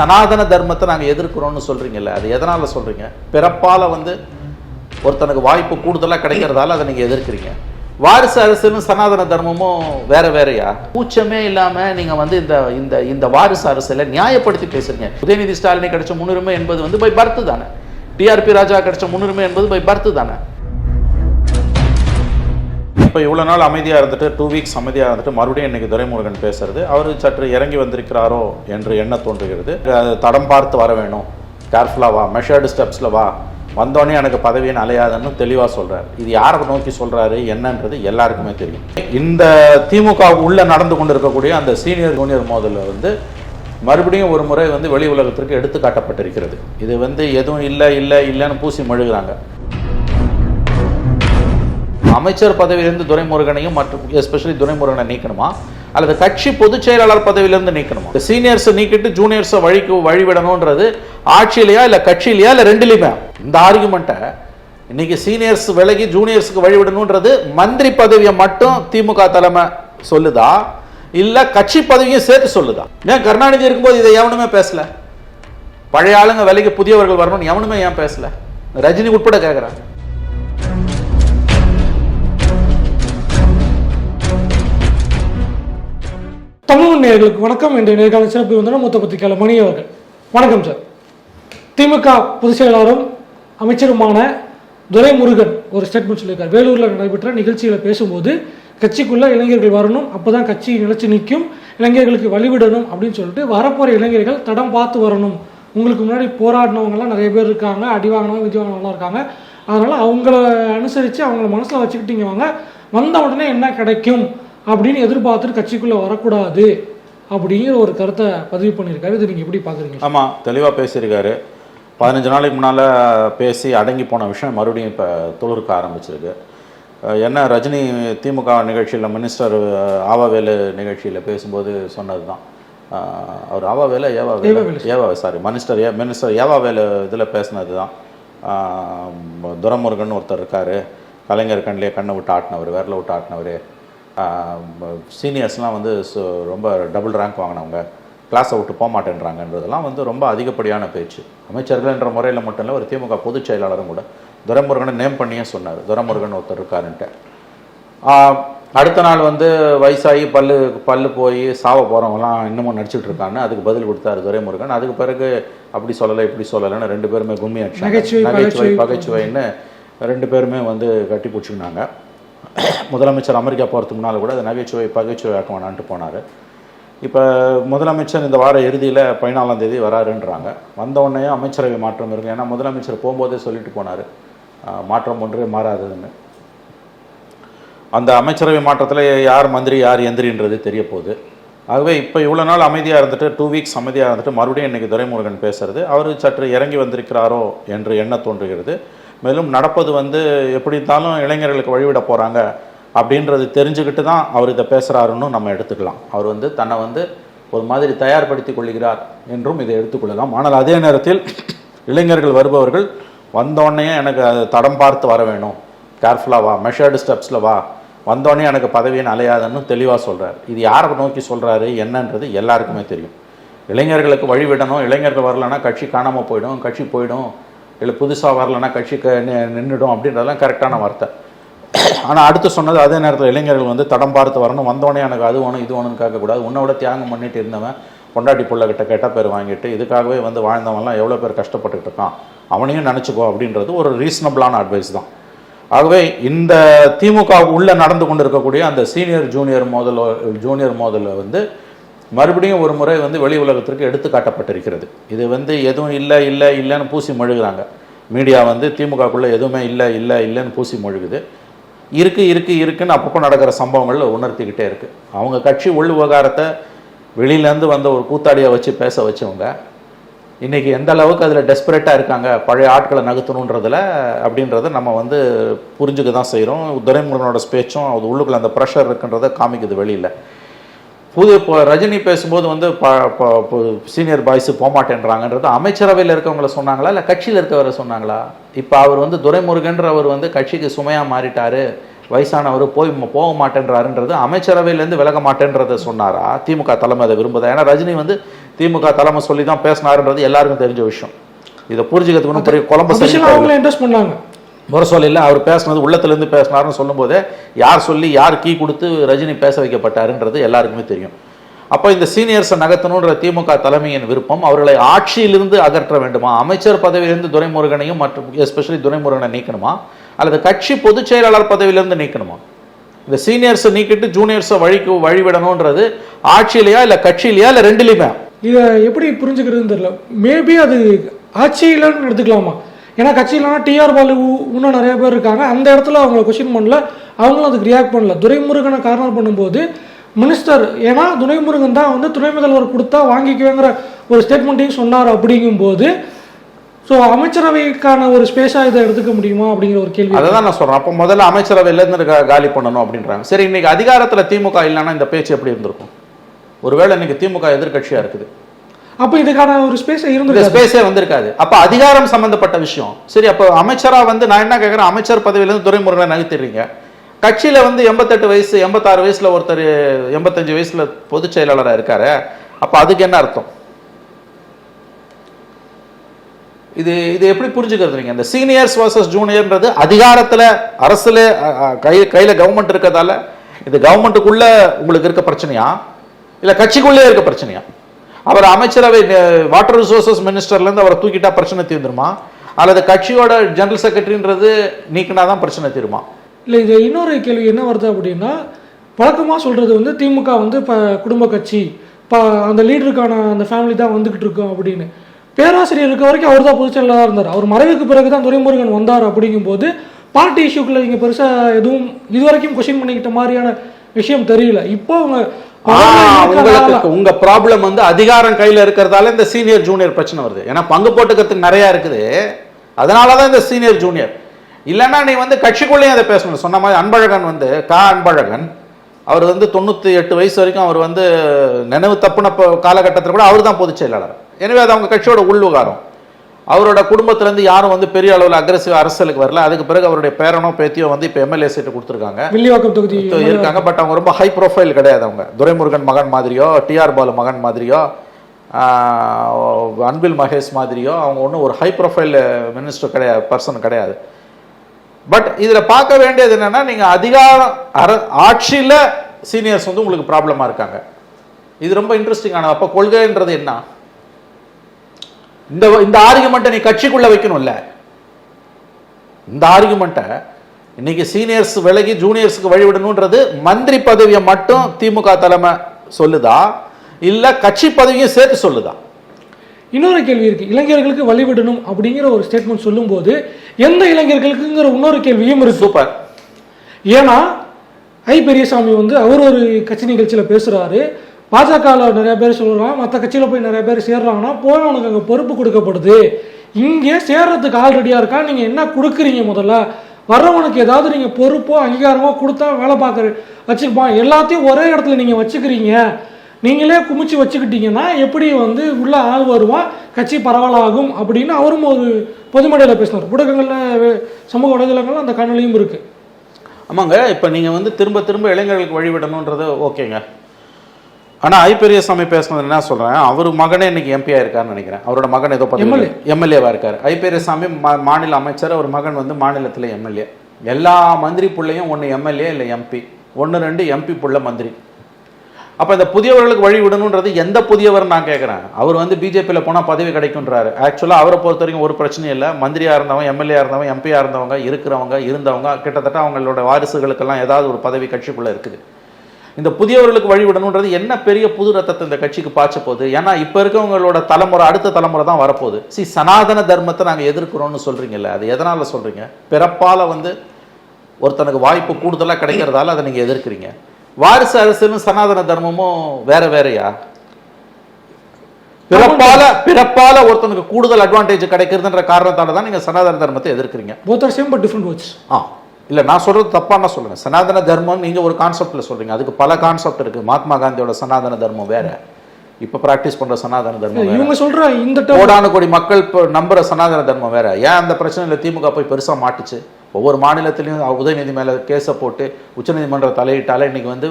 சனாதன தர்மத்தை நாங்கள் எதிர்க்கிறோம்னு சொல்கிறீங்கல்ல அது எதனால் சொல்கிறீங்க பிறப்பால் வந்து ஒருத்தனுக்கு வாய்ப்பு கூடுதலாக கிடைக்கிறதால அதை நீங்கள் எதிர்க்கிறீங்க. வாரிசு அரசுன்னு சனாதன தர்மமும் வேற வேறையா? கூச்சமே இல்லாமல் நீங்கள் வந்து இந்த இந்த இந்த வாரிசு அரசில் நியாயப்படுத்தி பேசுறீங்க. உதயநிதி ஸ்டாலினை கிடைச்ச முன்னுரிமை என்பது வந்து பை பர்த்து தானே? டிஆர்பி ராஜா கிடைச்ச முன்னுரிமை என்பது பை பர்த்து தானே? இப்போ இவ்வளோ நாள் அமைதியாக இருந்துட்டு டூ வீக்ஸ் அமைதியாக இருந்துட்டு மறுபடியும் இன்னைக்கு துரைமுருகன் பேசுறது. அவர் சற்று இறங்கி வந்திருக்கிறாரோ என்று எண்ண தோன்றுகிறது. அது தடம் பார்த்து வர வேணும். கேர்ஃபுல்லாக வா. மெஷர்டு ஸ்டெப்ஸில் வா. வந்தோடனே எனக்கு பதவியின் அலையாதுன்னு தெளிவாக சொல்கிறார் இது யாரை நோக்கி சொல்கிறாரு என்னன்றது எல்லாருக்குமே தெரியும். இந்த திமுக உள்ளே நடந்து கொண்டு இருக்கக்கூடிய அந்த சீனியர் ஜூனியர் மோதலில் வந்து மறுபடியும் ஒரு முறை வந்து வெளி உலகத்திற்கு எடுத்து காட்டப்பட்டிருக்கிறது இது வந்து எதுவும் இல்லை இல்லை இல்லைன்னு பூசி மழுகிறாங்க. அமைச்சர் பதவியிலிருந்து துரைமுருகனையும் மற்றும் எஸ்பெஷலி துரைமுருகனை நீக்கணுமா? அல்லது கட்சி பொதுச் செயலாளர் பதவியிலிருந்து நீக்கணுமா? சீனியர்ஸை நீக்கிட்டு ஜூனியர்ஸை வழிக்கு வழிவிடணுன்றது ஆட்சியிலையா இல்லை கட்சியிலையா இல்லை ரெண்டுலையுமே? இந்த ஆர்குமெண்ட்டை இன்னைக்கு சீனியர்ஸ் விலகி ஜூனியர்ஸுக்கு வழிவிடணுன்றது மந்திரி பதவியை மட்டும் திமுக தலைமை சொல்லுதா? இல்ல கட்சி பதவியும் சேர்த்து சொல்லுதா? ஏன் கருணாநிதி இருக்கும்போது இதை எவனுமே பேசல? பழைய ஆளுங்க விலைக்கு புதியவர்கள் வரணும்னு எவனுமே ஏன் பேசல? ரஜினி உட்பட கேட்குறாங்க தமிழ் வணக்கம். என்ற நேர்காணல் சிறப்பு விருந்தினர் மூத்த பத்திரிகையாளர் மணி அவர்கள். வணக்கம் சார். திமுக பொதுச் செயலாளரும் அமைச்சருமான துரைமுருகன் ஒரு ஸ்டேட்மெண்ட் சொல்லியிருக்கார். வேலூரில் நடைபெற்ற நிகழ்ச்சியில் பேசும்போது கட்சிக்குள்ள இளைஞர்கள் வரணும் அப்பதான் கட்சி நிலைச்சு நிற்கும் இளைஞர்களுக்கு வழிவிடணும் அப்படின்னு சொல்லிட்டு வரப்போகிற இளைஞர்கள் தடம் பார்த்து வரணும். உங்களுக்கு முன்னாடி போராடினவங்கலாம் நிறைய பேர் இருக்காங்க அடி வாங்கினவங்க விதி வாங்கினவங்களாம் இருக்காங்க. அதனால் அவங்கள அனுசரித்து அவங்கள மனசில் வச்சுக்கிட்டீங்க வாங்க. வந்த உடனே என்ன கிடைக்கும்? அப்படின்னு எதிர்பார்த்துட்டு கட்சிக்குள்ளே வரக்கூடாது அப்படிங்கிற ஒரு கருத்தை பதிவு பண்ணியிருக்காரு. இது நீங்கள் எப்படி பார்க்குறீங்க ஆமா தெளிவா பேசியிருக்காரு. பதினஞ்சு நாளைக்கு முன்னால பேசி அடங்கி போன விஷயம் மறுபடியும் இப்போ துளிர்க்க ஆரம்பிச்சிருக்கு. என்ன ரஜினி திமுக நிகழ்ச்சியில் மினிஸ்டர் ஆவாவேலு நிகழ்ச்சியில் பேசும்போது சொன்னது தான் அவர் ஆவாவேல EV Velu. E V sorry. Minister E minister EV Velu இதில் பேசினது தான் துரமுருகன் ஒருத்தர் இருக்கார். கலைஞர் கண்ணிலே கண்ணை விட்டு ஆட்டினவர் விரல விட்டு ஆட்டினவர். சீனியர்ஸ்லாம் வந்து ரொம்ப டபுள் ரேங்க் வாங்கினவங்க. கிளாஸை விட்டு போக மாட்டேன்றாங்கன்றதெல்லாம் வந்து ரொம்ப அதிகப்படியான பேச்சு. அமைச்சர்கள் என்ற முறையில் மட்டும் இல்லை ஒரு திமுக பொதுச் செயலாளரும் கூட துரைமுருகனை நேம் பண்ணியே சொன்னார். துரைமுருகன் ஒருத்தர் இருக்காருன்ட்டு. அடுத்த நாள் வந்து வயசாகி பல்லு பல்லு போய் சாவ போகிறவங்களாம் இன்னமும் நடிச்சிட்டு இருக்கான்னு அதுக்கு பதில் கொடுத்தாரு துரைமுருகன். அதுக்கு பிறகு அப்படி சொல்லலை இப்படி சொல்லலைன்னு ரெண்டு பேருமே கும்மி நகைச்சுவை, நகைச்சுவை பகைச்சுவை. பகைச்சுவைன்னு ரெண்டு பேருமே வந்து கட்டி பிடிச்சிக்கினாங்க. முதலமைச்சர் அமெரிக்கா போகிறதுக்கு முன்னால் கூட அதை நகைச்சுவை பகைச்சுவை ஆக்க வேணான்ட்டு போனார். இப்போ முதலமைச்சர் இந்த வார இறுதியில் பதினாலாம் தேதி வராருன்றாங்க. வந்த உடனே அமைச்சரவை மாற்றம் இருக்கு. ஏன்னா முதலமைச்சர் போகும்போதே சொல்லிட்டு போனார். மாற்றம் ஒன்றே மாறாததுன்னு. அந்த அமைச்சரவை மாற்றத்தில் யார் மந்திரி யார் எந்திரின்றது தெரிய போகுது ஆகவே இப்போ இவ்வளோ நாள் அமைதியாக இருந்துட்டு டூ வீக்ஸ் அமைதியாக இருந்துட்டு மறுபடியும் இன்றைக்கி துரைமுருகன் பேசுறது. அவர் சற்று இறங்கி வந்திருக்கிறாரோ என்று எண்ண தோன்றுகிறது. மேலும் நடப்பது வந்து எப்படி இருந்தாலும் இளைஞர்களுக்கு வழிவிட போகிறாங்க அப்படின்றது தெரிஞ்சுக்கிட்டு தான் அவர் இதை பேசுகிறாருன்னு நம்ம எடுத்துக்கலாம். அவர் வந்து தன்னை வந்து ஒரு மாதிரி தயார்படுத்திக் கொள்கிறார் என்றும் இதை எடுத்துக்கொள்ளலாம். ஆனால் அதே நேரத்தில் இளைஞர்கள் வருபவர்கள் வந்தோடனே எனக்கு அது தடம் பார்த்து வர வேணும். கேர்ஃபுல்லாக வா மெஷர்டு ஸ்டெப்ஸில் வா. வந்தோடனே எனக்கு பதவியின் அலையாதன்னு தெளிவாக சொல்கிறார் இது யாரை நோக்கி சொல்கிறாரு என்னன்றது எல்லாருக்குமே தெரியும். இளைஞர்களுக்கு வழி விடணும் இளைஞர்கள் வரலன்னா கட்சி காணாமல் போயிடும் கட்சி போயிடும். இல்லை புதுசாக வரலன்னா கட்சிக்கு நின்றுடும் நி- அப்படின்றதெல்லாம் கரெக்டான வார்த்தை. ஆனால் அடுத்து சொன்னது அதே நேரத்தில் இளைஞர்கள் வந்து தடம் பார்த்து வரணும். வந்தோடனே எனக்கு அது வேணும் இது வேணும்னு கேட்கக்கூடாது உன்னை விட தியாகம் பண்ணிட்டு இருந்தவன் பொண்டாட்டி பிள்ளைகிட்ட கெட்ட பேர் வாங்கிட்டு இதுக்காகவே வந்து வாழ்ந்தவன்லாம் எவ்வளோ பேர் கஷ்டப்பட்டுக்கிட்டு இருக்கான் அவனையும் நினச்சிக்கோ அப்படின்றது ஒரு ரீசனபிளான அட்வைஸ் தான். ஆகவே இந்த திமுக உள்ளே நடந்து கொண்டு இருக்கக்கூடிய அந்த சீனியர் ஜூனியர் மோதல் ஜூனியர் மோதலில் வந்து மறுபடியும் ஒரு முறை வந்து வெளி உலகத்திற்கு எடுத்து காட்டப்பட்டிருக்கிறது. இது வந்து எதுவும் இல்லை இல்லை இல்லைன்னு பூசி மொழுகிறாங்க. மீடியா வந்து திமுகக்குள்ளே எதுவுமே இல்லை இல்லை இல்லைன்னு பூசி மொழுகுது. இருக்கு இருக்கு இருக்குன்னு அப்பப்போ நடக்கிற சம்பவங்கள் உணர்த்திக்கிட்டே இருக்குது அவங்க கட்சி உள் விவகாரத்தை வெளியிலேருந்து வந்த ஒரு கூத்தாடியை வச்சு பேச வச்சவங்க இன்றைக்கி எந்த அளவுக்கு அதில் டெஸ்பரேட்டாக இருக்காங்க பழைய ஆட்களை நகர்த்தணுன்றதில் அப்படின்றத நம்ம வந்து புரிஞ்சுக்க தான் செய்கிறோம் துரைமுருகனோட ஸ்பேச்சும் அது உள்ளுக்குள்ள அந்த ப்ரெஷர் இருக்குன்றதை காமிக்குது வெளியில். புது இப்போ ரஜினி பேசும்போது வந்து சீனியர் பாய்ஸ் போகமாட்டேன்றாங்கன்றது அமைச்சரவையில் இருக்கவங்கள சொன்னாங்களா? இல்லை கட்சியில் இருக்கவரை சொன்னாங்களா? இப்போ அவர் வந்து துரைமுருகன்றவர் வந்து கட்சிக்கு சுமையாக மாறிட்டாரு. வயசானவர் போய் போக மாட்டேன்றாருன்றது அமைச்சரவையிலேருந்து விலக மாட்டேன்றதை சொன்னாரா? திமுக தலைமை அதை விரும்புதா? ஏன்னா ரஜினி வந்து திமுக தலைமை சொல்லி தான் பேசினாருன்றது எல்லாருக்கும் தெரிஞ்ச விஷயம். இதை புரிஞ்சுக்கிறதுக்கு ஒன்றும் பெரிய குழம்பு அவங்களே இன்ட்ரெஸ்ட் பண்ணாங்க. முரசொலி இல்லை அவர் பேசுனது உள்ளத்துலேருந்து பேசினார்னு சொல்லும்போதே யார் சொல்லி யார் கீ கொடுத்து ரஜினி பேச வைக்கப்பட்டாருன்றது எல்லாருக்குமே தெரியும். அப்போ இந்த சீனியர்ஸை நகர்த்தணுன்ற திமுக தலைமையின் விருப்பம் அவர்களை ஆட்சியிலிருந்து அகற்ற வேண்டுமா? அமைச்சர் பதவியிலிருந்து துரைமுருகனையும் மற்றும் எஸ்பெஷலி துரைமுருகனை நீக்கணுமா? அல்லது கட்சி பொதுச் செயலாளர் பதவியிலிருந்து நீக்கணுமா? இந்த சீனியர்ஸை நீக்கிட்டு ஜூனியர்ஸை வழிக்கு வழிவிடணுன்றது ஆட்சியிலையா இல்லை கட்சியிலையா இல்லை ரெண்டுலேயுமே? இதை எப்படி புரிஞ்சுக்கிறதுன்னு தெரியல. மேபி அது ஆட்சியிலன்னு எடுத்துக்கலாமா? ஏன்னா கட்சியிலனா டிஆர் பாலு இன்னும் நிறைய பேர் இருக்காங்க. அந்த இடத்துல அவங்க கொஸ்டின் பண்ணல. அவங்களும் அதுக்கு ரியாக்ட் பண்ணல. துரைமுருகனை கார்னர் பண்ணும்போது மினிஸ்டர் ஏன்னா துரைமுருகன் தான் வந்து துணை முதல்வர் கொடுத்தா வாங்கிக்குவேங்கிற ஒரு ஸ்டேட்மெண்ட்டையும் சொன்னார் அப்படிங்கும்போது ஸோ அமைச்சரவைக்கான ஒரு ஸ்பேஸாக இதை எடுத்துக்க முடியுமா அப்படிங்கிற ஒரு கேள்வி அதை தான் நான் சொல்கிறேன் அப்போ முதல்ல அமைச்சரவையிலேருந்து காலி பண்ணணும் அப்படின்றாங்க. சரி இன்னைக்கு அதிகாரத்தில் திமுக இல்லைன்னா இந்த பேச்சு எப்படி இருந்திருக்கும்? ஒருவேளை இன்னைக்கு திமுக எதிர்கட்சியாக இருக்குது. அப்போ இதுக்கான ஒரு ஸ்பேஸ் இருந்திருக்காது. ஸ்பேஸே வந்திருக்காது. அப்ப அதிகாரம் சம்பந்தப்பட்ட விஷயம். சரி அப்போ அமைச்சரா வந்து நான் என்ன கேட்குறேன் அமைச்சர் பதவியிலேருந்து துரைமுருகனை நகர்த்திடுறீங்க. கட்சியில வந்து எண்பத்தெட்டு வயசு எண்பத்தாறு வயசுல ஒருத்தர் எண்பத்தஞ்சு வயசுல பொதுச் செயலாளரா இருக்காரு. அப்ப அதுக்கு என்ன அர்த்தம்? இது இது எப்படி புரிஞ்சுக்கிறது நீங்க இந்த சீனியர்ஸ் வர்சஸ் ஜூனியர்ன்றது அதிகாரத்துல அரசுல கை கையில கவர்மெண்ட் இருக்கறதால இது கவர்மெண்ட்டுக்குள்ள உங்களுக்கு இருக்க பிரச்சனையா? இல்ல கட்சிக்குள்ளே இருக்க பிரச்சனையா? அவர் அமைச்சரவை வாட்டர் ரிசோர்சஸ் மினிஸ்டர்லேருந்து அவரை தூக்கிட்டா பிரச்சனை தீர்ந்துருமா? அல்லது கட்சியோட ஜெனரல் செக்ரட்டரின்றது நீக்கினா தான் பிரச்சனை தீருமா? இல்லை இது இன்னொரு கேள்வி என்ன வருது அப்படின்னா வழக்கமாக சொல்கிறது வந்து திமுக வந்து இப்போ குடும்ப கட்சி இப்போ அந்த லீடருக்கான அந்த ஃபேமிலி தான் வந்துக்கிட்டு இருக்கோம் அப்படின்னு. பேராசிரியர் இருக்க வரைக்கும் அவர் தான் பொதுச் செயலாளராக இருந்தார். அவர் மறைவுக்கு பிறகு தான் துரைமுருகன் வந்தார் அப்படிங்கும்போது பார்ட்டி இஷ்யூக்குள்ள நீங்கள் பெருசாக எதுவும் இது வரைக்கும் கொஷின் பண்ணிக்கிட்ட மாதிரியான விஷயம் தெரியல. இப்போ அவங்க உங்களுக்கு உங்க ப்ராப்ளம் வந்து அதிகாரம் கையில இருக்கிறதால இந்த சீனியர் ஜூனியர் பிரச்சனை வருது. ஏன்னா பங்கு போட்டுக்கிறதுக்கு நிறைய இருக்குது. அதனால தான் இந்த சீனியர் ஜூனியர் இல்லைன்னா நீ வந்து கட்சிக்குள்ளேயும் அதை பேசணும் சொன்ன மாதிரி அன்பழகன் வந்து கா. அன்பழகன் அவர் வந்து தொண்ணூற்றி எட்டு வயசு வரைக்கும் அவர் வந்து நினைவு தப்புன காலகட்டத்தில் கூட அவர் தான் பொதுச் செயலாளர். எனவே அது அவங்க கட்சியோட உள்விகாரம். அவரோட குடும்பத்திலேருந்து யாரும் வந்து பெரிய அளவில் அக்ரஸிவ் அரசியலுக்கு வரல. அதுக்கு பிறகு அவருடைய பேரனோ பேத்தியோ வந்து இப்போ எம்எல்ஏ சீட்டு கொடுத்துருக்காங்க. வில்லிவாக்கம் தொகுதி இருக்காங்க. பட் அவங்க ரொம்ப ஹை ப்ரொஃபைல் கிடையாது அவங்க. துரைமுருகன் மகன் மாதிரியோ டிஆர் பாலு மகன் மாதிரியோ அன்பில் மகேஷ் மாதிரியோ அவங்க ஒன்றும் ஒரு ஹை ப்ரொஃபைல் மினிஸ்டர் கிடையாது பர்சன் கிடையாது. பட் இதில் பார்க்க வேண்டியது என்னன்னா நீங்கள் அதிகாரம் அர ஆட்சியில் சீனியர்ஸ் வந்து உங்களுக்கு ப்ராப்ளமாக இருக்காங்க. இது ரொம்ப இன்ட்ரெஸ்டிங்கான அப்போ கொள்கைன்றது என்ன? இந்த இந்த ஆர்குமெண்ட்டை நீ கட்சிக்குள்ள வைக்கணும்ல. இந்த ஆர்குமெண்ட்டை இன்னைக்கு சீனியர்ஸ் விலகி ஜூனியர்ஸ்க்கு வழிவிடணுன்றது மந்திரி பதவியை மட்டும் திமுக தலைமை சொல்லுதா? இல்ல கட்சி பதவியும் சேர்த்து சொல்லுதா? இன்னொரு கேள்வி இருக்கு. இளைஞர்களுக்கு வழிவிடணும் அப்படிங்கிற ஒரு ஸ்டேட்மெண்ட் சொல்லும்போது எந்த இளைஞர்களுக்குங்கிற இன்னொரு கேள்வியும் இருக்கு. சூப்பர். ஏன்னா ஐ பெரியசாமி வந்து அவர் ஒரு கட்சி நிகழ்ச்சியில் பேசுகிறாரு பாஜகவில் நிறைய பேர் சொல்கிறான் மற்ற கட்சியில் போய் நிறைய பேர் சேர்றாங்கன்னா போய் அங்கே பொறுப்பு கொடுக்கப்படுது. இங்கே சேர்றதுக்கு ஆல்ரெடியாக இருக்கா? நீங்கள் என்ன கொடுக்குறீங்க முதல்ல? வர்றவனுக்கு ஏதாவது நீங்கள் பொறுப்போ அங்கீகாரமோ கொடுத்தா வேலை பார்க்குற வச்சுப்பான் எல்லாத்தையும் ஒரே இடத்துல நீங்கள் வச்சுக்கிறீங்க. நீங்களே குமிச்சு வச்சுக்கிட்டீங்கன்னா எப்படி வந்து உள்ள ஆள் வருவான் கட்சி பரவலாகும் அப்படின்னு அவரும் ஒரு பொதுமடையில் பேசினார். ஊடகங்களில் சமூக வலைதளங்கள்ல அந்த காணொலியும் இருக்குது ஆமாங்க இப்போ நீங்கள் வந்து திரும்ப திரும்ப இளைஞர்களுக்கு வழிவிடணுன்றது ஓகேங்க. ஆனா ஐ பெரியசாமி பேசுனது என்ன சொல்றேன் அவர் மகனே இன்னைக்கு எம்பியா இருக்காருன்னு நினைக்கிறேன். அவரோட மகன் ஏதோ MLA. எம்எல்ஏவா இருக்காரு. ஐ பெரியசாமி மாநில அமைச்சர் அவர் மகன் வந்து மாநிலத்துல எம்எல்ஏ எல்லா மந்திரி புள்ளையும் ஒன்று எம்எல்ஏ இல்லை எம்பி ஒன்று ரெண்டு எம்பி புள்ள மந்திரி. அப்போ இந்த புதியவர்களுக்கு வழி விடணுன்றது எந்த புதியவர் நான் கேட்குறேன் அவர் வந்து பிஜேபியில் போனால் பதவி கிடைக்குன்றாரு ஆக்சுவலாக அவரை பொறுத்த வரைக்கும் ஒரு பிரச்சனையும் இல்லை. மந்திரியாக இருந்தவங்க எம்எல்ஏ இருந்தவங்க எம்பியாக இருந்தவங்க இருக்கிறவங்க இருந்தவங்க கிட்டத்தட்ட அவங்களோட வாரிசுகளுக்கெல்லாம் ஏதாவது ஒரு பதவி கட்சிக்குள்ளே இருக்குது. இந்த புதியவர்களுக்கு வழி விடணுன்றது என்ன பெரிய புது ரத்தத்தை இந்த கட்சிக்கு பாய்ச்ச போகுது? ஏன்னா இப்போ இருக்கவங்களோட தலைமுறை அடுத்த தலைமுறை தான் வரப்போகுது. சி சனாதன தர்மத்தை நாங்கள் எதிர்க்கிறோம்னு சொல்கிறீங்கல்ல அது எதனால் சொல்கிறீங்க பிறப்பால் வந்து ஒருத்தனுக்கு வாய்ப்பு கூடுதலாக கிடைக்கிறதால அதை நீங்கள் எதிர்க்கிறீங்க. வாரிசு அரசியலும் சனாதன தர்மமும் வேற வேறயா? பிறப்பால பிறப்பால ஒருத்தனுக்கு கூடுதல் அட்வான்டேஜ் கிடைக்கிறதுன்ற காரணத்தால தான் நீங்க சனாதன தர்மத்தை எதிர்க்கிறீங்க. Both are same but different words ஆ. இல்ல நான் சொல்றது தப்பான சொல்லுங்க சனாதன தர்மம் நீங்க ஒரு கான்செப்ட்ல சொல்றீங்க. அதுக்கு பல கான்செப்ட் இருக்கு. மகாத்மா காந்தியோட சனாதன தர்மம் வேற. இப்ப பிராக்டிஸ் பண்ற சனாதன தர்மம் இவங்க சொல்ற இந்த கோடானு கோடி மக்கள் இப்போ நம்புற சனாதன தர்மம் வேற. ஏன் அந்த பிரச்சனையில திமுக போய் பெருசா மாட்டுச்சு? ஒவ்வொரு மாநிலத்திலையும் உதயநிதி மேல கேஸை போட்டு உச்சநீதிமன்ற தலையிட்டால இன்னைக்கு வந்து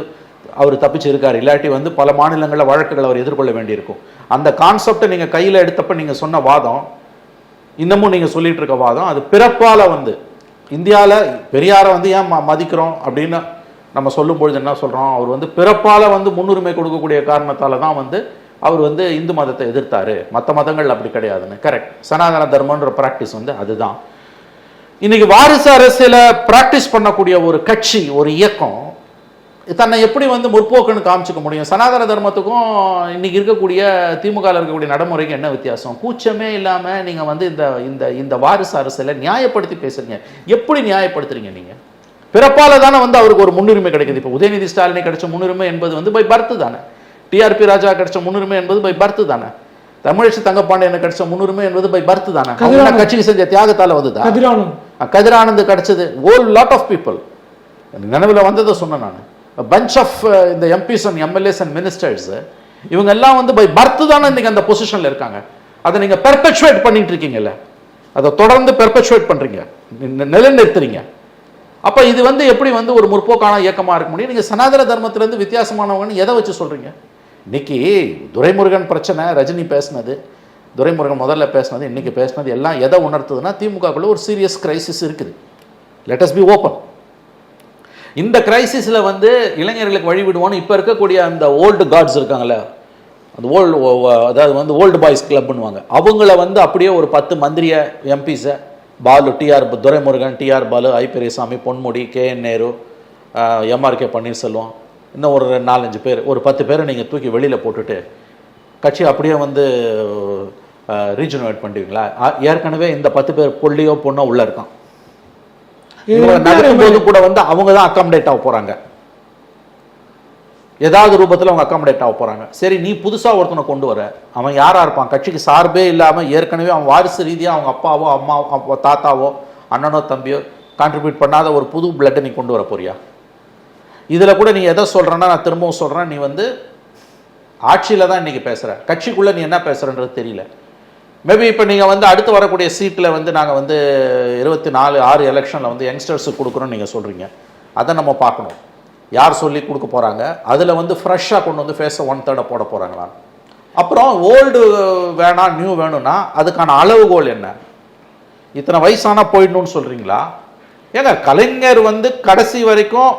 அவர் தப்பிச்சிருக்காரு இல்லாட்டி வந்து பல மாநிலங்களில் வழக்குகள் அவர் எதிர்கொள்ள வேண்டியிருக்கும். அந்த கான்செப்டை நீங்கள் கையில் எடுத்தப்ப நீங்கள் சொன்ன வாதம் இன்னமும் நீங்கள் சொல்லிட்டு இருக்க வாதம் அது பிறப்பால வந்து இந்தியாவில் பெரியாரை வந்து ஏன் மதிக்கிறோம் அப்படின்னு நம்ம சொல்லும்பொழுது என்ன சொல்கிறோம் அவர் வந்து பிறப்பால் வந்து முன்னுரிமை கொடுக்கக்கூடிய காரணத்தால் தான் வந்து அவர் வந்து இந்து மதத்தை எதிர்த்தார். மற்ற மதங்கள் அப்படி கிடையாதுன்னு. கரெக்ட் சனாதன தர்மன்ற ப்ராக்டிஸ் வந்து அதுதான். இன்னைக்கு வாரிசு அரசியல ப்ராக்டிஸ் பண்ணக்கூடிய ஒரு கட்சி ஒரு இயக்கம் தன்னை எப்படி வந்து முற்போக்குன்னு காமிச்சுக்க முடியும்? சனாதன தர்மத்துக்கும் இன்னைக்கு இருக்கக்கூடிய திமுக இருக்கக்கூடிய நடைமுறைக்கு என்ன வித்தியாசம்? கூச்சமே இல்லாம நீங்க வந்து இந்த இந்த இந்த வாரிசு அரசியலை நியாயப்படுத்தி பேசுறீங்க. எப்படி நியாயப்படுத்துறீங்க நீங்க? பிறப்பால தானே வந்து அவருக்கு ஒரு முன்னுரிமை கிடைக்குது. இப்போ உதயநிதி ஸ்டாலினை கிடைச்ச முன்னுரிமை என்பது வந்து பை பர்த் தானே. டிஆர்பி ராஜா கிடைச்ச முன்னுரிமை என்பது பை பர்த் தானே. தமிழிசை தங்கப்பாண்டியனுக்கு கிடைச்ச முன்னுரிமை என்பது பை பர்த் தானே. கட்சிக்கு செஞ்ச தியாகத்தால வந்ததா? கதிரானந்த். கிடைச்சது ஓல் லாட் ஆஃப் பீப்புள் நினைவில் வந்ததை சொன்னேன் நான். பஞ்ச் ஆஃப் uh, இந்த MPs and MLAs and ministers இவங்க எல்லாம் வந்து பை பர்த் தானே இன்னைக்கு அந்த பொசிஷனில் இருக்காங்க. அதை நீங்கள் பெர்பெச்சுவேட் பண்ணிட்டு இருக்கீங்கல்ல. அதை தொடர்ந்து பெர்பெச்சுவேட் பண்ணுறீங்க நி- நிலைநிறுத்துறீங்க. அப்போ இது வந்து எப்படி வந்து ஒரு முற்போக்கான இயக்கமாக இருக்க முடியும்? நீங்கள் சனாதன தர்மத்திலேருந்து வித்தியாசமானவங்கன்னு எதை வச்சு சொல்கிறீங்க இன்னைக்கு துரைமுருகன் பிரச்சனை ரஜினி பேசினது. துரைமுருகன் முதல்ல பேசினது இன்னைக்கு பேசினது எல்லாம் எதை உணர்த்துதுன்னா திமுகக்குள்ள ஒரு சீரியஸ் கிரைசிஸ் இருக்குது. லெட்டஸ் பி ஓப்பன் இந்த கிரைசிஸில் வந்து இளைஞர்களுக்கு வழிவிடுவோன்னு இப்போ இருக்கக்கூடிய அந்த ஓல்டு காட்ஸ் இருக்காங்கல்ல அந்த ஓல்டு அதாவது வந்து ஓல்டு பாய்ஸ் கிளப்னுவாங்க அவங்கள வந்து அப்படியே ஒரு பத்து மந்திரிய எம்பிஸை Balu TR Duraimurugan TR Balu I Periyasamy Ponmudi K N Nehru MRK Panneerselvam இன்னும் ஒரு நாலஞ்சு பேர் ஒரு பத்து பேரை நீங்கள் தூக்கி வெளியில் போட்டுட்டு கட்சி அப்படியே வந்து ரீஜனரேட் பண்ணுவீங்களா? ஏற்கனவே இந்த பத்து பேர் பொள்ளியோ பொண்ணோ உள்ளே இருக்கான். நடக்கும்போது கூட வந்து அவங்க தான் அக்காமடேட் ஆக போறாங்க. ஏதாவது ரூபத்தில் அவங்க அக்காமடேட் ஆக போறாங்க. சரி நீ புதுசா ஒருத்தனை கொண்டு வர. அவன் யாரா இருப்பான்? கட்சிக்கு சார்பே இல்லாம ஏற்கனவே அவன் வாரிசு ரீதியா அவங்க அப்பாவோ அம்மாவோ தாத்தாவோ அண்ணனோ தம்பியோ கான்ட்ரிபியூட் பண்ணாத ஒரு புது பிளட்டை நீ கொண்டு வர போறியா? இதுல கூட நீ எதை சொல்றேன்னா நான் திரும்பவும் சொல்றேன். நீ வந்து ஆட்சியில தான் இன்னைக்கு பேசுற. கட்சிக்குள்ள நீ என்ன பேசுறன்றது தெரியல. மேபி இப்போ நீங்கள் வந்து அடுத்து வரக்கூடிய சீட்டில் வந்து நாங்கள் வந்து இருபத்தி நாலு ஆறு எலெக்ஷனில் வந்து யங்ஸ்டர்ஸுக்கு கொடுக்குறோன்னு நீங்கள் சொல்கிறீங்க அதை நம்ம பார்க்கணும். யார் சொல்லி கொடுக்க போகிறாங்க அதில் வந்து ஃப்ரெஷ்ஷாக கொண்டு வந்து ஃபேஸை ஒன் தேர்டை போட போகிறாங்களா அப்புறம் ஓல்டு வேணாம் நியூ வேணும்னா அதுக்கான அளவுகோல் என்ன? இத்தனை வயசானா போயிடணும்னு சொல்கிறீங்களா ஏங்க கலைஞர் வந்து கடைசி வரைக்கும்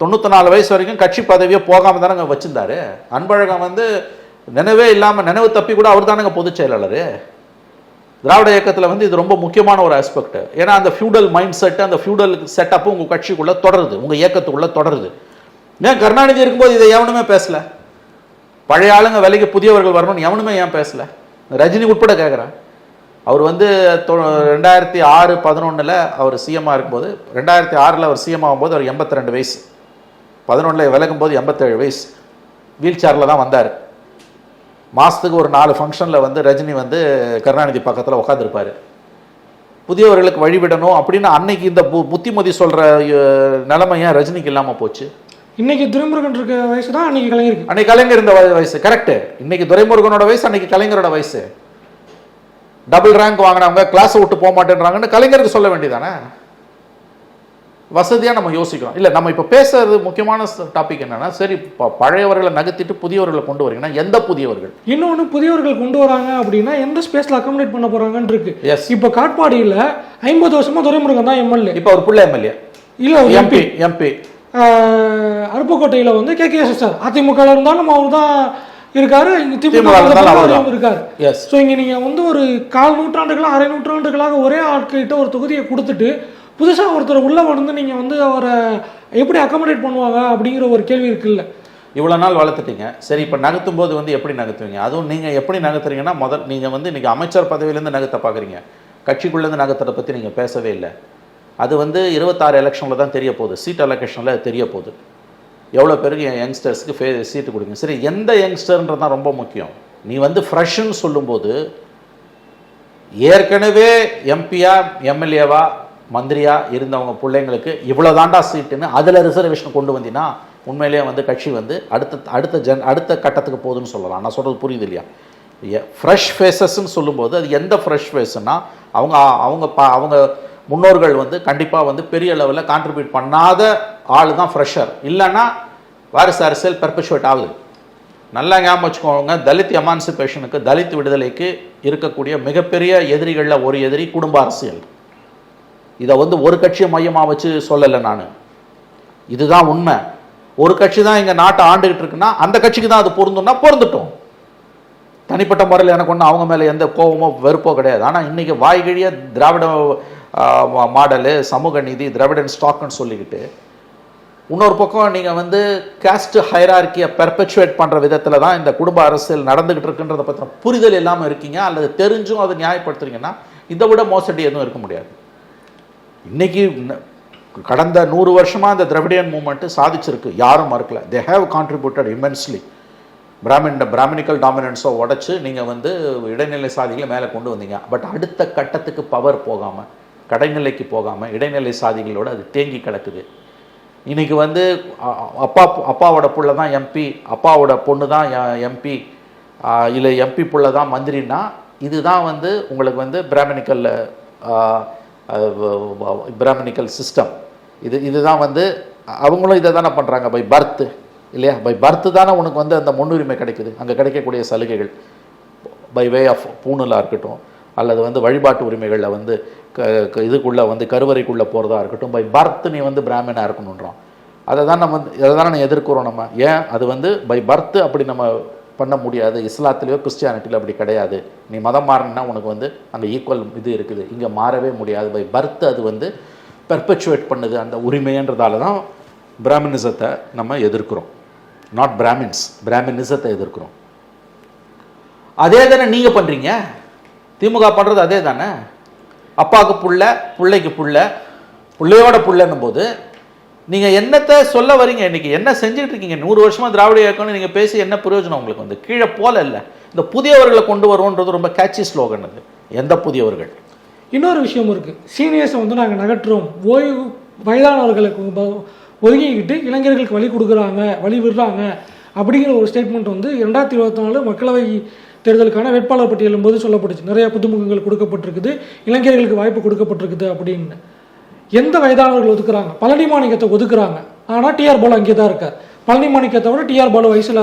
தொண்ணூற்றி நாலு வயசு வரைக்கும் கட்சி பதவியை தானே தானங்க வச்சிருந்தாரு. அன்பழகன் வந்து நினைவே இல்லாமல் நினைவு தப்பி கூட அவர் தானங்க பொதுச் செயலாளர் திராவிட இயக்கத்தில் வந்து இது ரொம்ப முக்கியமான ஒரு ஆஸ்பெக்ட் ஏன்னா அந்த ஃபியூடல் மைண்ட் செட் அந்த ஃபியூடல் செட்டப்பும் உங்கள் கட்சிக்குள்ளே தொடருது. உங்கள் இயக்கத்துக்குள்ளே தொடருது. ஏன் கருணாநிதி இருக்கும்போது இதை எவனுமே பேசலை? பழைய ஆளுங்க விலைக்கு புதியவர்கள் வரணும்னு எவனுமே ஏன் பேசலை? ரஜினி உட்பட கேட்குறேன் அவர் வந்து தொ- ரெண்டாயிரத்தி ஆறு பதினொன்றில் அவர் சிஎம்மாக இருக்கும்போது ரெண்டாயிரத்தி ஆறில் அவர் சிஎம் ஆகும்போது அவர் எண்பத்தி ரெண்டு வயசு. பதினொன்றில் விலகும் போது எண்பத்தேழு வயசு. வீல் சேரில் தான் வந்தார். மாதத்துக்கு ஒரு நாலு ஃபங்க்ஷனில் வந்து ரஜினி வந்து கருணாநிதி பக்கத்தில் உட்காந்துருப்பார் புதியவர்களுக்கு வழிவிடணும் அப்படின்னு அன்னைக்கு இந்த பு புத்திமதி சொல்கிற நிலைமை ஏன் ரஜினிக்கு இல்லாமல் போச்சு? இன்னைக்கு துரைமுருகன் இருக்க வயசு தான் அன்னைக்கு கலைஞருக்கு. அன்னைக்கு கலைஞர் இருந்த வய- வயசு கரெக்ட் இன்னைக்கு துரைமுருகனோட வயசு அன்னைக்கு கலைஞரோட வயசு. டபுள் ரேங்க் வாங்கினவங்க கிளாஸ் விட்டு போக மாட்டேன்றாங்கன்னு கலைஞருக்கு சொல்ல வேண்டியதானே? வசதியா நம்ம யோசிக்கிறோம். இல்ல நம்ம இப்ப பேசுறது முக்கியமான டாபிக் என்னன்னா சரி ப- பழையவர்களை நகர்த்திட்டு புதியவர்களை கொண்டு வரீங்கன்னா எந்த புதியவர்கள்? இன்னொன்று புதியவர்கள் கொண்டு வராங்க அப்படின்னா எந்த ஸ்பேஸ்ல அக்காமடேட் பண்ண போறாங்கன்னு இருக்கு. எஸ் இப்போ காட்பாடியில் ஐம்பது வருஷமா துரைமுருகன் தான் எம்எல்ஏ இப்ப ஒரு பிள்ளை எம்எல்ஏ இல்ல எம்பி எம்பி அருப்புக்கோட்டையில் வந்து கே கே சார் அதிமுக இருந்தாலும் அவர் தான் இருக்காரு. இருக்காரு. எஸ் ஸோ இங்கே நீங்கள் வந்து ஒரு கால் நூற்றாண்டுகளாக அரை நூற்றாண்டுகளாக ஒரே ஆட்கிட்ட ஒரு தொகுதியை கொடுத்துட்டு புதுசாக ஒருத்தர் உள்ள வந்து நீங்கள் வந்து அவரை எப்படி அக்கமடேட் பண்ணுவாங்க அப்படிங்கிற ஒரு கேள்வி இருக்குல்ல. இவ்வளோ நாள் வளர்த்துட்டீங்க. சரி இப்போ நகர்த்தும் போது வந்து எப்படி நகர்த்துவீங்க? அதுவும் நீங்கள் எப்படி நகர்த்துறீங்கன்னா முதல் நீங்கள் வந்து இன்றைக்கி அமைச்சர் பதவியிலேருந்து நகர்த்த பார்க்குறீங்க. கட்சிக்குள்ளேருந்து நகர்த்துறதை பற்றி நீங்கள் பேசவே இல்லை. அது வந்து இருபத்தாறு எலெக்ஷனில் தான் தெரிய போகுது. சீட் அலோகேஷனில் தெரிய போகுது. எவ்வளோ பேருக்கு என் யங்ஸ்டர்ஸ்க்கு ஃபே சீட்டு கொடுங்க. சரி எந்த யங்ஸ்டர்ன்றது தான் ரொம்ப முக்கியம். நீ வந்து ஃப்ரெஷ்ஷுன்னு சொல்லும்போது ஏற்கனவே எம்பியா எம்எல்ஏவா மந்திரியாக இருந்தவங்க பிள்ளைங்களுக்கு இவ்வளோ தாண்டா சீட்டுன்னு அதில் ரிசர்வேஷன் கொண்டு வந்தீங்கன்னா உண்மையிலேயே வந்து கட்சி வந்து அடுத்த அடுத்த ஜன் அடுத்த கட்டத்துக்கு போகுதுன்னு சொல்லலாம். நான் சொல்கிறது புரியுது இல்லையா? ஃப்ரெஷ் ஃபேஸஸ்ன்னு சொல்லும்போது அது எந்த ஃப்ரெஷ் ஃபேஸுன்னா அவங்க அவங்க பா அவங்க முன்னோர்கள் வந்து கண்டிப்பாக வந்து பெரிய லெவலில் கான்ட்ரிபியூட் பண்ணாத ஆள் தான் ஃப்ரெஷர் இல்லைன்னா வாரிசு அரசியல் பெர்பச்சுவேட் ஆகுது. நல்லா ஞாபகம் வச்சுக்கோங்க தலித் எமான்சிபேஷனுக்கு தலித் விடுதலைக்கு இருக்கக்கூடிய மிகப்பெரிய எதிரிகளில் ஒரு எதிரி குடும்ப அரசியல். இதை வந்து ஒரு கட்சியை மையமாக வச்சு சொல்லலை நான். இதுதான் உண்மை. ஒரு கட்சி தான் எங்கள் நாட்டை ஆண்டுகிட்டு இருக்குன்னா அந்த கட்சிக்கு தான் அது பொருந்தும்னா பொருந்துட்டோம். தனிப்பட்ட முறையில் எனக்கு ஒன்றும் அவங்க மேலே எந்த கோபமோ வெறுப்போ கிடையாது. ஆனால் இன்றைக்கி வாய்கழிய திராவிட மாடலு சமூக நீதி திராவிடன் ஸ்டாக்னு சொல்லிக்கிட்டு இன்னொரு பக்கம் நீங்கள் வந்து காஸ்ட் ஹைரார்கியை பெர்பச்சுவேட் பண்ணுற விதத்தில் தான் இந்த குடும்ப அரசியல் நடந்துக்கிட்டு இருக்குன்றத பற்றின புரிதல் இல்லாமல் இருக்கீங்க. அல்லது தெரிஞ்சும் அதை நியாயப்படுத்துறீங்கன்னா இதை விட மோசடி எதுவும் இருக்க முடியாது. இன்னைக்கு கடந்த நூறு வருஷமாக இந்த திராவிடியன் மூமெண்ட்டு சாதிச்சிருக்கு. யாரும் மறுக்கல. They have contributed immensely Brahmin Brahminical டாமினன்ஸோ உடச்சி நீங்கள் வந்து இடைநிலை சாதிகளை மேலே கொண்டு வந்தீங்க. பட் அடுத்த கட்டத்துக்கு பவர் போகாமல் கடைநிலைக்கு போகாமல் இடைநிலை சாதிகளோட அது தேங்கி கிடக்குது. இன்றைக்கி வந்து அப்பா அப்பாவோட புள்ள தான் எம்பி அப்பாவோட பொண்ணு தான் எம்பி இல்லை எம்பி புள்ள தான் மந்திரின்னா இதுதான் வந்து உங்களுக்கு வந்து பிராமணிக்கல் பிராமணிக்கல் சிஸ்டம் இது இதுதான் வந்து அவங்களும் இதை தானே பண்ணுறாங்க பை பர்த்து இல்லையா? பை பர்த் தானே உனக்கு வந்து அந்த முன்னுரிமை கிடைக்குது. அங்கே கிடைக்கக்கூடிய சலுகைகள் பை வே ஆஃப் பூணலாக இருக்கட்டும் அல்லது வந்து வழிபாட்டு உரிமைகளில் வந்து க க- இதுக்குள்ளே வந்து கருவறைக்குள்ளே போகிறதா இருக்கட்டும் பை பர்த் நீ வந்து பிராமணாக இருக்கணுன்றோம் அதை தான் நம்ம வந்து அதை தானே எதிர்க்கிறோம் நம்ம. ஏன்? அது வந்து பை பர்த் அப்படி நம்ம பண்ண முடியாது. இஸ்லாத்துலேயோ கிறிஸ்டியானிட்டியில் அப்படி கிடையாது. நீ மதம் மாறினா உனக்கு வந்து அங்கே ஈக்குவல் இது இருக்குது. இங்கே மாறவே முடியாது. பை பர்த் அது வந்து பெர்பச்சுவேட் பண்ணுது. அந்த உரிமைன்றதால தான் பிராமினிசத்தை நம்ம எதிர்க்கிறோம். நாட் பிராமின்ஸ் பிராமினிசத்தை எதிர்க்கிறோம். அதே தானே நீங்கள் பண்ணுறீங்க திமுக பண்ணுறது அதே தானே? அப்பாவுக்கு புள்ள பிள்ளைக்கு புள்ள பிள்ளையோட புள்ளன்னும் போது நீங்கள் என்னத்தை சொல்ல வரீங்க? இன்னைக்கு என்ன செஞ்சுட்டு இருக்கீங்க? நூறு வருஷமாக திராவிட இயக்கம்னு நீங்கள் பேசி என்ன பிரயோஜனம் உங்களுக்கு வந்து? கீழே போல இல்லை. இந்த புதியவர்களை கொண்டு வருவோன்றது ரொம்ப கேட்சி ஸ்லோகன் அது. எந்த புதியவர்கள்? இன்னொரு விஷயம் இருக்குது சீனியர்ஸை வந்து நாங்கள் நகற்றுறோம். ஓய்வு வயதானவர்களுக்கு ஒதுங்கிக்கிட்டு இளைஞர்களுக்கு வழி கொடுக்குறாங்க வழி விடுறாங்க அப்படிங்கிற ஒரு ஸ்டேட்மெண்ட் வந்து ரெண்டாயிரத்தி இருபத்தி நாலு மக்களவை தேர்தலுக்கான வேட்பாளர் பட்டியலும் போது சொல்லப்பட்டுச்சு. நிறைய புதுமுகங்கள் கொடுக்கப்பட்டிருக்குது. இளைஞர்களுக்கு வாய்ப்பு கொடுக்கப்பட்டிருக்குது அப்படின்னு. எந்த வயதானவர்கள் ஒதுக்குறாங்க? பழனி மாணிக்கத்தை ஒதுக்குறாங்க. ஆனால் டிஆர் பாலு அங்கே தான் இருக்கார். பழனி மாணிக்கத்தை விட டிஆர் பாலு வயசுல.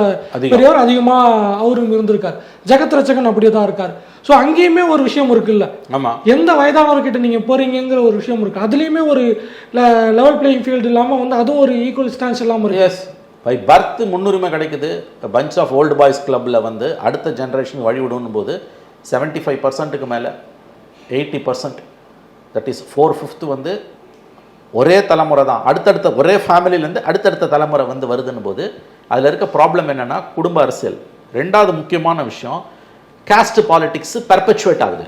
பெரியவர் அதிகமாக அவரும் இருந்திருக்கார். ஜெகத் ரச்சகன் அப்படியே தான் இருக்கார். ஸோ அங்கேயுமே ஒரு விஷயம் இருக்குல்ல. ஆமாம் எந்த வயதானவர்கிட்ட நீங்க போறீங்கங்கிற ஒரு விஷயம் இருக்கு. அதுலயுமே ஒரு லெவல் பிளேயிங் ஃபீல்டு இல்லாம வந்து அதுவும் ஒரு ஈக்குவல் ஸ்டான்ஸ் இல்லாம இருக்கு. எஸ் பை பர்த் முன்னுரிமை கிடைக்குது. பஞ்ச் ஆஃப் ஓல்டு பாய்ஸ் கிளப்பில் வந்து அடுத்த ஜென்ரேஷன் வழி விடணும் போது செவன்ட்டி ஃபைவ் பர்சன்ட்டுக்கு மேலே eighty percent that is four fifth வந்து ஒரே தலைமுறை தான். அடுத்தடுத்த ஒரே ஃபேமிலியிலேருந்து அடுத்தடுத்த தலைமுறை வந்து வருதுன்னு போது அதில் இருக்க ப்ராப்ளம் என்னென்னா குடும்ப அரசியல். ரெண்டாவது முக்கியமான விஷயம் காஸ்ட் பாலிட்டிக்ஸு பெர்பச்சுவேட் ஆகுது.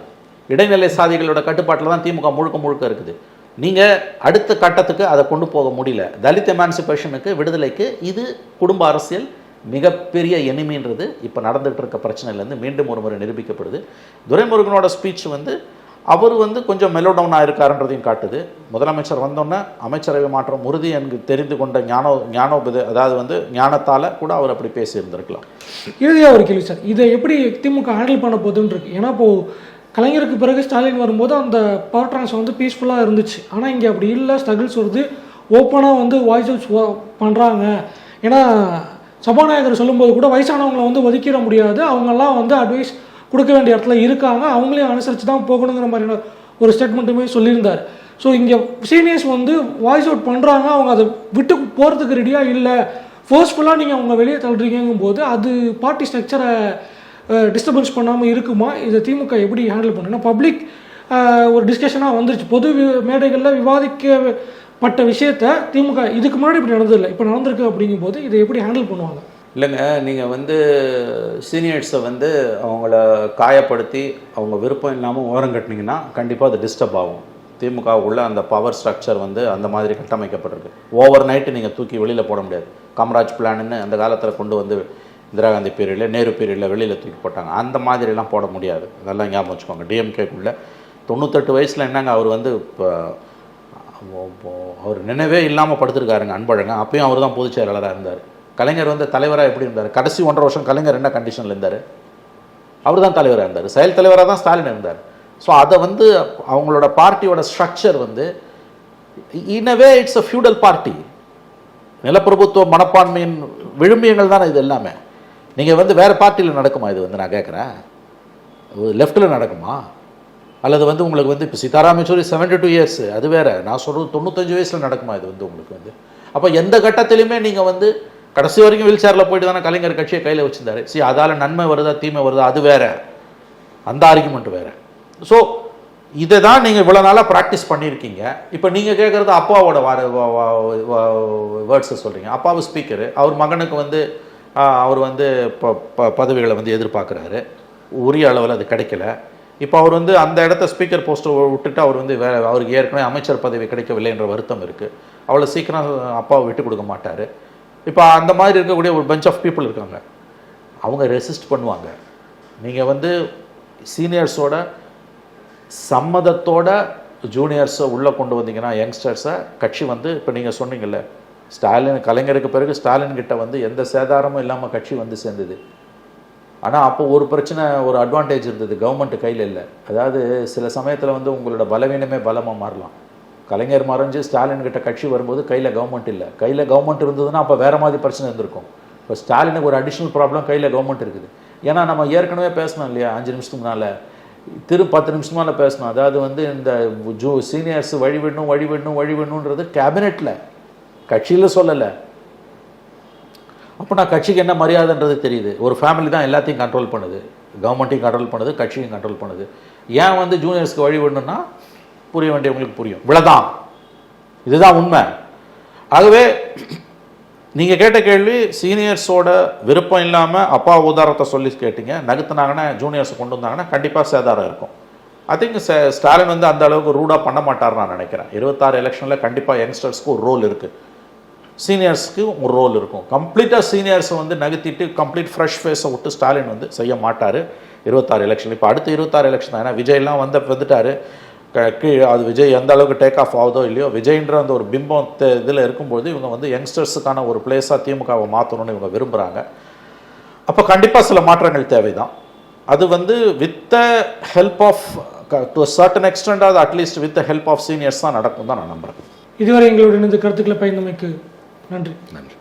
இடைநிலை சாதிகளோட கட்டுப்பாட்டில் தான் திமுக முழுக்க முழுக்க இருக்குது. நீங்கள் அடுத்த கட்டத்துக்கு அதை கொண்டு போக முடியல. தலித் எமான்சிபேஷனுக்கு விடுதலைக்கு இது குடும்ப அரசியல் மிகப்பெரிய எனிமின்றது இப்போ நடந்துகிட்டு இருக்க பிரச்சனையிலேருந்து மீண்டும் ஒரு முறை நிரூபிக்கப்படுது. துரைமுருகனோட ஸ்பீச் வந்து அவர் வந்து கொஞ்சம் மெலோடவுனாக இருக்காருன்றதையும் காட்டுது. முதலமைச்சர் வந்தோன்னே அமைச்சரவை மாற்றம் உறுதி என்று தெரிந்து கொண்ட ஞானோ ஞானோபதி அதாவது வந்து ஞானத்தால் கூட அவர் அப்படி பேசியிருந்திருக்கலாம். இறுதியாக ஒரு கேள்வி சார் இதை எப்படி திமுக ஹேண்டில் பண்ண போதுன்னு இருக்கு ஏன்னா இப்போது கலைஞருக்கு பிறகு ஸ்டாலின் வரும்போது அந்த பவர் டிரான்ஸ்ஃபர் வந்து பீஸ்ஃபுல்லாக இருந்துச்சு. ஆனால் இங்கே அப்படி இல்லை ஸ்ட்ரகிள்ஸ் வருது. ஓப்பனாக வந்து வாய்ஸ் அவுட்ஸ் பண்ணுறாங்க ஏன்னா சபாநாயகர் சொல்லும்போது கூட வயசானவங்களை வந்து ஒதுக்கிட முடியாது. அவங்கெல்லாம் வந்து அட்வைஸ் கொடுக்க வேண்டிய இடத்துல இருக்காங்க. அவங்களையும் அனுசரித்து தான் போகணுங்கிற மாதிரியான ஒரு ஸ்டேட்மெண்ட்டுமே சொல்லியிருந்தார். ஸோ இங்கே சீனியர்ஸ் வந்து வாய்ஸ் அவுட் பண்ணுறாங்க அவங்க அதை விட்டு போகிறதுக்கு ரெடியாக இல்லை. ஃபோர்ஸ்ஃபுல்லாக நீங்கள் அவங்க வெளியே தள்ளுறீங்கும் போது அது பார்ட்டி ஸ்ட்ரக்சரை டிஸ்டர்பன்ஸ் பண்ணாமல் இருக்குமா? இதை திமுக எப்படி ஹேண்டில் பண்ணுன்னா பப்ளிக் ஒரு டிஸ்கஷனாக வந்துருச்சு. பொது வி- மேடைகளில் விவாதிக்கப்பட்ட விஷயத்த திமுக இதுக்கு முன்னாடி இப்படி நடந்ததில்லை. இப்போ நடந்திருக்கு அப்படிங்கும்போது இதை எப்படி ஹேண்டில் பண்ணுவாங்க? இல்லைங்க நீங்கள் வந்து சீனியர்ஸை வந்து அவங்கள காயப்படுத்தி அவங்க விருப்பம் இல்லாமல் ஓரம் கட்டினீங்கன்னா கண்டிப்பாக அது டிஸ்டர்ப் ஆகும். திமுகவுக்குள்ள அந்த பவர் ஸ்ட்ரக்சர் வந்து அந்த மாதிரி கட்டமைக்கப்பட்டிருக்கு. ஓவர் நைட்டு நீங்கள் தூக்கி வெளியில் போட முடியாது. காமராஜ் பிளான்னு அந்த காலத்தில் கொண்டு வந்து இந்திரா காந்தி பீரியடில் நேரு பீரியடில் வெளியில் தூக்கி போட்டாங்க. அந்த மாதிரிலாம் போட முடியாது. அதெல்லாம் ஞாபகம் வச்சுக்கோங்க. டிஎம்கேக்குள்ளே தொண்ணூத்தெட்டு வயசில் என்னங்க அவர் வந்து இப்போ அவர் நினைவே இல்லாமல் படுத்திருக்காருங்க அன்பழகன். அப்பயும் அவர் தான் பொதுச் செயலாளராக இருந்தார். கலைஞர் வந்து தலைவராக எப்படி இருந்தார்? கடைசி ஒன்றரை வருஷம் கலைஞர் என்ன கண்டிஷனில் இருந்தார்? அவர் தான் தலைவராக இருந்தார். செயல் தலைவராக தான் ஸ்டாலின் இருந்தார். ஸோ அதை வந்து அவங்களோட பார்ட்டியோட ஸ்ட்ரக்சர் வந்து இனவே இட்ஸ் அ ஃபியூடல் பார்ட்டி நிலப்பிரபுத்துவ மனப்பான்மையின் விழுமியங்கள் தானே இது எல்லாமே. நீங்கள் வந்து வேறு பார்ட்டியில் நடக்குமா இது வந்து நான் கேட்குறேன் லெஃப்ட்டில் நடக்குமா? அல்லது வந்து உங்களுக்கு வந்து இப்போ Sitaram Yechury seventy two years அது வேறு. நான் சொல்கிறது தொண்ணூத்தஞ்சு வயசில் நடக்குமா இது வந்து உங்களுக்கு வந்து? அப்போ எந்த கட்டத்திலையுமே நீங்கள் வந்து கடைசி வரைக்கும் வீல் சேரில் போயிட்டு தானே கலைஞர் கட்சியை கையில் வச்சுருந்தாரு. சரி அதால் நன்மை வருதா தீமை வருதா அது வேற. அந்த ஆர்குமெண்ட் வேற. ஸோ இதை தான் நீங்கள் இவ்வளோ நாளாக ப்ராக்டிஸ் பண்ணியிருக்கீங்க. இப்போ நீங்கள் கேட்குறது அப்பாவோட வார வேர்ட்ஸை சொல்கிறீங்க அப்பாவு ஸ்பீக்கரு அவர் மகனுக்கு வந்து அவர் வந்து ப ப- பதவிகளை வந்து எதிர்பார்க்குறாரு. உரிய அளவில் அது கிடைக்கல. இப்போ அவர் வந்து அந்த இடத்த ஸ்பீக்கர் போஸ்ட்டை விட்டுட்டு அவர் வந்து வேறு அவருக்கு ஏற்கனவே அமைச்சர் பதவி கிடைக்கவில்லை என்ற வருத்தம் இருக்குது அவ்வளோ சீக்கிரம் அப்பாவை விட்டு கொடுக்க மாட்டார். இப்போ அந்த மாதிரி இருக்கக்கூடிய ஒரு பெஞ்ச் ஆஃப் பீப்புள் இருக்காங்க. அவங்க ரெசிஸ்ட் பண்ணுவாங்க. நீங்கள் வந்து சீனியர்ஸோட சம்மதத்தோட ஜூனியர்ஸை உள்ளே கொண்டு வந்தீங்கன்னா யங்ஸ்டர்ஸை கட்சி வந்து இப்போ நீங்கள் சொன்னீங்கல்ல ஸ்டாலின் கலைஞருக்கு பிறகு ஸ்டாலின் கிட்ட வந்து எந்த சேதாரமும் இல்லாமல் கட்சி வந்து சேர்ந்தது. ஆனால் அப்போ ஒரு பிரச்சனை ஒரு அட்வான்டேஜ் இருந்தது கவர்மெண்ட் கையில் இல்லை. அதாவது சில சமயத்தில் வந்து உங்களோட பலவீனமே பலமாக மாறலாம். கலைஞர் மறைஞ்சு ஸ்டாலின் கிட்ட கட்சி வரும்போது கையில் கவர்மெண்ட் இல்லை. கையில் கவர்மெண்ட் இருந்ததுன்னா அப்போ வேறு மாதிரி பிரச்சனை இருந்திருக்கும். இப்போ ஸ்டாலினுக்கு ஒரு அடிஷ்னல் ப்ராப்ளம் கையில் கவர்மெண்ட் இருக்குது. ஏன்னா நம்ம ஏற்கனவே பேசணும் இல்லையா? அஞ்சு நிமிஷத்துக்கு முன்னால். திரு பத்து நிமிஷம் மேலே பேசணும் அதாவது வந்து இந்த ஜூ சீனியர்ஸ் வழிவிடணும் வழிவிடணும் வழிவிடணுன்றது கேபினெட்டில் கட்சியில் சொல்லலை. அப்போ நான் கட்சிக்கு என்ன மரியாதைன்றது தெரியுது. ஒரு ஃபேமிலி தான் எல்லாத்தையும் கண்ட்ரோல் பண்ணுது. கவர்மெண்ட்டையும் கண்ட்ரோல் பண்ணுது கட்சியும் கண்ட்ரோல் பண்ணுது. ஏன் வந்து ஜூனியர்ஸ்க்கு வழிவிடணும்னா புரிய வேண்டியவங்களுக்கு புரியும். இவ்வளோதான் இதுதான் உண்மை. ஆகவே நீங்கள் கேட்ட கேள்வி சீனியர்ஸோட விருப்பம் இல்லாமல் அப்பா உதாரணத்தை சொல்லி கேட்டீங்க. நகர்த்தினாங்கன்னா ஜூனியர்ஸ் கொண்டு வந்தாங்கன்னா கண்டிப்பாக சேதாரம் இருக்கும். ஐ திங்க் ஸ்டாலின் வந்து அந்த அளவுக்கு ரூடாக பண்ண மாட்டார் நான் நினைக்கிறேன். இருபத்தாறு எலெக்ஷனில் கண்டிப்பாக யங்ஸ்டர்ஸ்க்கு ஒரு ரோல் இருக்குது சீனியர்ஸ்க்கு ஒரு ரோல் இருக்கும். கம்ப்ளீட்டாக சீனியர்ஸை வந்து நகர்த்திட்டு கம்ப்ளீட் ஃப்ரெஷ் ஃபேஸை விட்டு ஸ்டாலின் வந்து செய்ய மாட்டார். இருபத்தாறு எலெக்ஷன் இப்போ அடுத்து இருபத்தாறு எலெக்ஷன் தான். ஏன்னா விஜய்லாம் வந்து வந்துட்டார். கீழ் அது விஜய் எந்த அளவுக்கு டேக் ஆஃப் ஆகுதோ இல்லையோ விஜய்ன்ற அந்த ஒரு பிம்பம் இதில் இருக்கும்போது இவங்க வந்து யங்ஸ்டர்ஸுக்கான ஒரு பிளேஸாக திமுகவை மாற்றணும்னு இவங்க விரும்புகிறாங்க அப்போ கண்டிப்பாக சில மாற்றங்கள் தேவைதான். அது வந்து with the help of to certain extent அது at least with the help of seniors தான் நடக்கும் தான் நான் நம்புகிறேன் இதுவரை எங்களுடைய இணைந்து கருத்துக்களை பயந்தமைக்கு நன்றி. நன்றி.